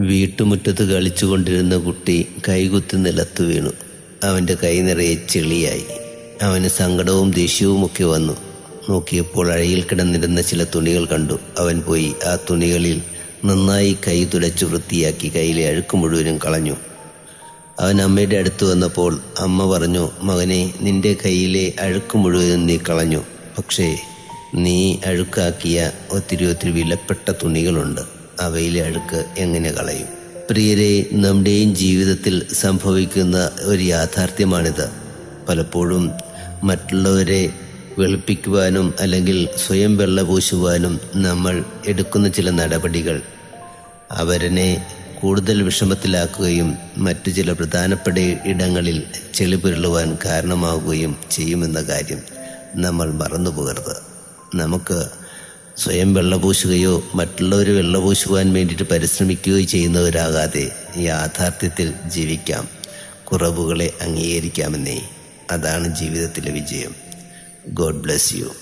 വീട്ടുമുറ്റത്ത് കളിച്ചുകൊണ്ടിരുന്ന കുട്ടി കൈകുത്തി നിലത്തു വീണു. അവന്റെ കൈ നിറയെ ചെളിയായി. അവന് സങ്കടവും ദേഷ്യവും ഒക്കെ വന്നു. നോക്കിയപ്പോൾ അഴയിൽ കിടന്നിരുന്ന ചില തുണികൾ കണ്ടു. അവൻ പോയി ആ തുണികളിൽ നന്നായി കൈ തുടച്ചു വൃത്തിയാക്കി കയ്യിലെ അഴുക്ക് മുഴുവനും കളഞ്ഞു. അവൻ അമ്മയുടെ അടുത്ത് വന്നപ്പോൾ അമ്മ പറഞ്ഞു മകനെ നിന്റെ കയ്യിലെ അഴുക്ക് മുഴുവനും നീ കളഞ്ഞു. പക്ഷേ നീ അഴുക്കാക്കിയ ഒത്തിരി ഒത്തിരി വിലപ്പെട്ട തുണികളുണ്ട്. അവയിലെ അഴുക്ക് എങ്ങനെ കളയും? പ്രിയരെ നമ്മുടെയും ജീവിതത്തിൽ സംഭവിക്കുന്ന ഒരു യാഥാർത്ഥ്യമാണിത്. പലപ്പോഴും മറ്റുള്ളവരെ വെളുപ്പിക്കുവാനും അല്ലെങ്കിൽ സ്വയം വെള്ളപൂശുവാനും നമ്മൾ എടുക്കുന്ന ചില നടപടികൾ. അവരനെ കൂടുതൽ വിഷമത്തിലാക്കുകയും മറ്റു ചില പ്രധാനപ്പെട്ട ഇടങ്ങളിൽ ചെളി പുരളുവാൻ കാരണമാവുകയും ചെയ്യുമെന്ന കാര്യം നമ്മൾ മറന്നുപോകരുത്. നമുക്ക് സ്വയം വെള്ളപൂശുകയോ മറ്റുള്ളവർ വെള്ളപൂശുവാൻ വേണ്ടിയിട്ട് പരിശ്രമിക്കുകയോ ചെയ്യുന്നവരാകാതെ യാഥാർത്ഥ്യത്തിൽ ജീവിക്കാം. കുറവുകളെ അംഗീകരിക്കാമെന്നേ. അതാണ് ജീവിതത്തിലെ വിജയം. God bless you